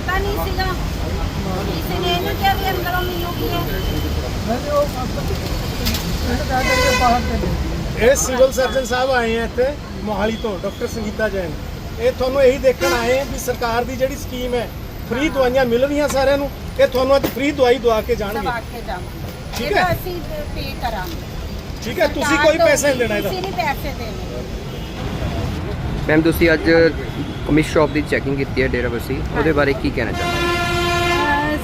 ਪਤਾ ਨਹੀਂ ਸੀਗਾ। ਕਿਸੇ ਨੇ ਇਹ ਨਹੀਂ ਕਿਹਾ ਵੀ ਅੰਦਰੋਂ ਮਿਲੂਗੀ ਇਹ। ਇਹ ਸਿਵਲ ਸਰਜਨ ਸਾਹਿਬ ਆਏ ਆ ਇੱਥੇ ਮੋਹਾਲੀ ਤੋਂ ਡਾਕਟਰ ਸੰਗੀਤਾ ਜੈਨ। ਇਹ ਤੁਹਾਨੂੰ ਇਹੀ ਦੇਖਣ ਆਏ ਆ ਵੀ ਸਰਕਾਰ ਦੀ ਜਿਹੜੀ ਸਕੀਮ ਹੈ ਫ੍ਰੀ ਦਵਾਈਆਂ ਮਿਲ ਰਹੀਆਂ ਸਾਰਿਆਂ ਨੂੰ ਇਹ ਤੁਹਾਨੂੰ ਅੱਜ ਫ੍ਰੀ ਦਵਾਈ ਦਵਾ ਕੇ ਜਾਣਗੇ। ਦਬਾ ਕੇ ਜਾਵਾਂਗੇ। ਠੀਕ ਹੈ। ਅਸੀਂ ਪੇ ਕਰਾਂਗੇ। ਠੀਕ ਹੈ ਤੁਸੀਂ ਸਰਕਾਰ ਕੋਈ ਤੋਂ ਪੈਸਾ ਨਹੀਂ ਦੇਣਾ ਇਹਦਾ। ਤੁਸੀਂ ਨਹੀਂ ਪੈਸੇ ਦੇਣੇ। ਮੈਮ ਤੁਸੀਂ ਅੱਜ ਕਮਿਸ਼ਨ ਸ਼ਾਪ ਦੀ ਚੈਕਿੰਗ ਕੀਤੀ ਹੈ ਡੇਰਾਬੱਸੀ ਉਹਦੇ ਬਾਰੇ ਕੀ ਕਹਿਣਾ ਚਾਹੁੰਦੇ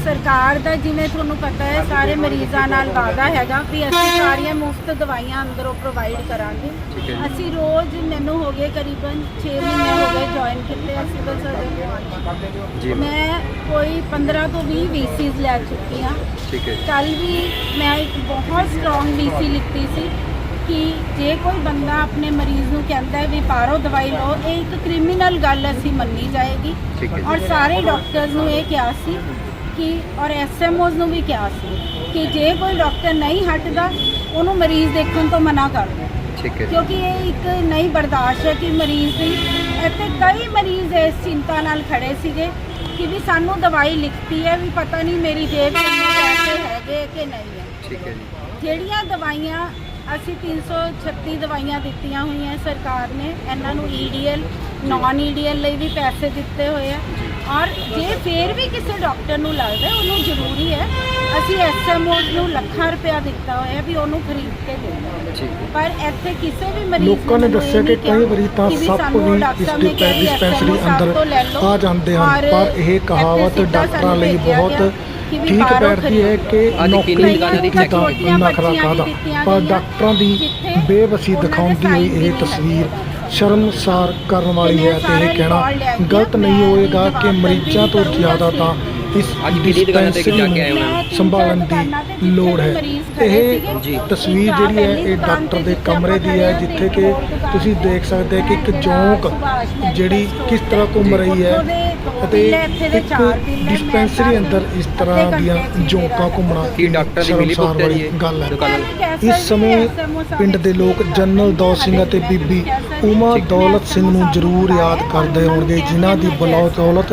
ਸਰਕਾਰ ਦਾ ਜਿਵੇਂ ਤੁਹਾਨੂੰ ਪਤਾ ਹੈ ਸਾਰੇ ਮਰੀਜ਼ਾਂ ਨਾਲ ਵਾਅਦਾ ਹੈਗਾ ਵੀ ਅਸੀਂ ਸਾਰੀਆਂ ਮੁਫਤ ਦਵਾਈਆਂ ਅੰਦਰੋਂ ਪ੍ਰੋਵਾਈਡ ਕਰਾਂਗੇ। ਠੀਕ ਹੈ। ਅਸੀਂ ਰੋਜ਼ ਮੈਨੂੰ ਹੋ ਗਏ ਕਰੀਬਨ 6 ਮਹੀਨੇ ਹੋ ਗਏ ਜੁਆਇਨ ਕੀਤੇ ਅਸੀਂ ਜੀ। ਮੈਮ ਮੈਂ ਕੋਈ 15 ਤੋਂ 20 ਵੀਸੀਜ਼ ਲੈ ਚੁੱਕੀ ਹਾਂ। ਠੀਕ ਹੈ ਕੱਲ ਵੀ ਮੈਂ ਇੱਕ ਬਹੁਤ ਸਟਰੋਂਗ ਵੀਸੀ ਲਿਖਤੀ ਸੀ। ਕਿ ਜੇ ਕੋਈ ਬੰਦਾ ਆਪਣੇ ਮਰੀਜ਼ ਨੂੰ ਕਹਿੰਦਾ ਹੈ ਵੀ ਬਾਹਰੋਂ ਦਵਾਈ ਲਓ ਇਹ ਇੱਕ ਕ੍ਰਿਮੀਨਲ ਗੱਲ ਅਸੀਂ ਮੰਨੀ ਜਾਏਗੀ। ਔਰ ਸਾਰੇ ਡਾਕਟਰਸ ਨੂੰ ਇਹ ਕਿਹਾ ਸੀ ਕਿ ਔਰ ਐਸਐਮਓਜ਼ ਨੂੰ ਵੀ ਕਿਹਾ ਸੀ ਕਿ ਜੇ ਕੋਈ ਡਾਕਟਰ ਨਹੀਂ ਹਟਦਾ ਉਹਨੂੰ ਮਰੀਜ਼ ਦੇਖਣ ਤੋਂ ਮਨਾ ਕਰ ਦਿਓ ਠੀਕ ਹੈ ਜੀ। ਕਿਉਂਕਿ ਇਹ ਇੱਕ ਨਹੀਂ ਬਰਦਾਸ਼ਤ ਹੈ ਕਿ ਮਰੀਜ਼ ਦੀ ਇੱਥੇ ਕਈ ਮਰੀਜ਼ ਇਸ ਚਿੰਤਾ ਨਾਲ ਖੜੇ ਸੀਗੇ ਕਿ ਵੀ ਸਾਨੂੰ ਦਵਾਈ ਲਿਖਤੀ ਹੈ ਵੀ ਪਤਾ ਨਹੀਂ ਮੇਰੀ ਜੇਬ ਇੰਨੇ ਪੈਸੇ ਹੈਗੇ ਕਿ ਨਹੀਂ ਹੈ ਠੀਕ ਹੈ ਜੀ ਜਿਹੜੀਆਂ ਦਵਾਈਆਂ ਅਸੀਂ 336 ਦਵਾਈਆਂ ਦਿੱਤੀਆਂ ਹੋਈਆਂ ਸਰਕਾਰ ਨੇ। ਇਹਨਾਂ ਨੂੰ ਈਡੀਐਲ ਨਾਨ ਈਡੀਐਲ ਲਈ ਵੀ ਪੈਸੇ ਦਿੱਤੇ ਹੋਏ ਆ ਔਰ ਜੇ ਫੇਰ ਵੀ ਕਿਸੇ ਡਾਕਟਰ ਨੂੰ ਲੱਗਦਾ ਉਹਨੂੰ ਜ਼ਰੂਰੀ ਹੈ ਅਸੀਂ ਐਸਐਮਓਜ਼ ਨੂੰ ਲੱਖਾਂ ਰੁਪਇਆ ਦਿੱਤਾ ਹੋਇਆ ਵੀ ਉਹਨੂੰ ਖਰੀਦ ਕੇ ਦੇਣਾ ਠੀਕ ਹੈ। ਪਰ ਇੱਥੇ ਕਿਸੇ ਵੀ ਮਰੀਜ਼ ਲੋਕਾਂ ਨੇ ਦੱਸਿਆ ਕਿ ਕਈ ਵਾਰੀ ਤਾਂ ਕਿ ਵੀ ਸੱਪ ਸਾਨੂੰ ਵੀ ਡਾਕਟਰ ਇਸ ਦੀ ਡਿਸਪੈਂਸਰੀ ਅੰਦਰ ਲਓ। ਆ ਜਾਂਦੇ ਹਨ। ਪਰ ਇਹ ਕਹਾਵਤ ਡਾਕਟਰਾਂ ਲਈ ਬਹੁਤ ਕਿ ਵੀ ਠੀਕ ਬਾਹਰੋਂ ਬੈਠਦੀ ਹੈ ਕਿ ਅੱਜ ਨੌਕਰੀ ਕਿੰਨੀ ਦੁਕਾਨਾਂ ਦੀ ਦਾ checking ਇੰਨਾ ਖਰਾ ਕਾਹਦਾ ਪਰ ਡਾਕਟਰਾਂ ਦੀ ਬੇਵਸੀ ਦੇ ਦਿਖਾਉਂਦੀ ਹੋਈ ਇਹ ਤਸਵੀਰ। ਸ਼ਰਮਸਾਰ ਕਰਨ ਵਾਲੀ ਹੈ ਤੇ ਇਹ ਕਹਿਣਾ ਗਲਤ ਨਹੀਂ ਹੋਏਗਾ ਕਿ ਮਰੀਜ਼ਾਂ ਤੋਂ ਜ਼ਿਆਦਾ। ਤਾਂ ਇਸ ਅੱਜ ਕਿਹੜੀ ਦੁਕਾਨਾਂ ਤੇ ਜਾ ਕੇ ਆਏ ਹੋ ਮੈਮ ਸੰਭਾਲਣ ਦੀ ਲੋੜ ਹੈ ਇਹ। ਜੀ। ਤਸਵੀਰ ਜਿਹੜੀ ਹੈ ਇਹ ਡਾਕਟਰ ਦੇ ਕਮਰੇ ਦੀ ਹੈ ਜਿੱਥੇ ਕਿ ਤੁਸੀਂ ਦੇਖ ਸਕਦੇ ਹੋ ਕਿ ਇੱਕ ਮੈਡੀਕਲ ਜਿਹੜੀ ਕਿਸ ਤਰ੍ਹਾਂ ਘੁੰਮ। ਰਹੀ ਹੈ ਦੇ ਦੋ ਅਤੇ ਬਿੱਲ ਇੱਥੇ ਦੇ ਚਾਰ ਬਿੱਲ ਡਿਸਪੈਂਸਰੀ ਅੰਦਰ ਇਸ ਤਰ੍ਹਾਂ ਦੀਆਂ ਜੌਂਕਾਂ ਘੁੰਮਣਾ ਕੀ ਡਾਕਟਰ ਦੀ ਮਿਲੀ ਸ਼ਰਮਸਾਰ ਜੀ ਵਾਲੀ ਗੱਲ ਹੈ ਇਸ ਸਮੇਂ ਪਿੰਡ ਦੇ ਲੋਕ ਜਨਰਲ ਦੌਲਤ ਸਿੰਘ ਅਤੇ ਬੀਬੀ। ਉਮਾ। ਦੌਲਤ ਸਿੰਘ ਨੂੰ ਜ਼ਰੂਰ ਯਾਦ ਕਰਦੇ ਹੋਣਗੇ ਜਿਨ੍ਹਾਂ ਦੀ ਬਲੌਦੌਲਤ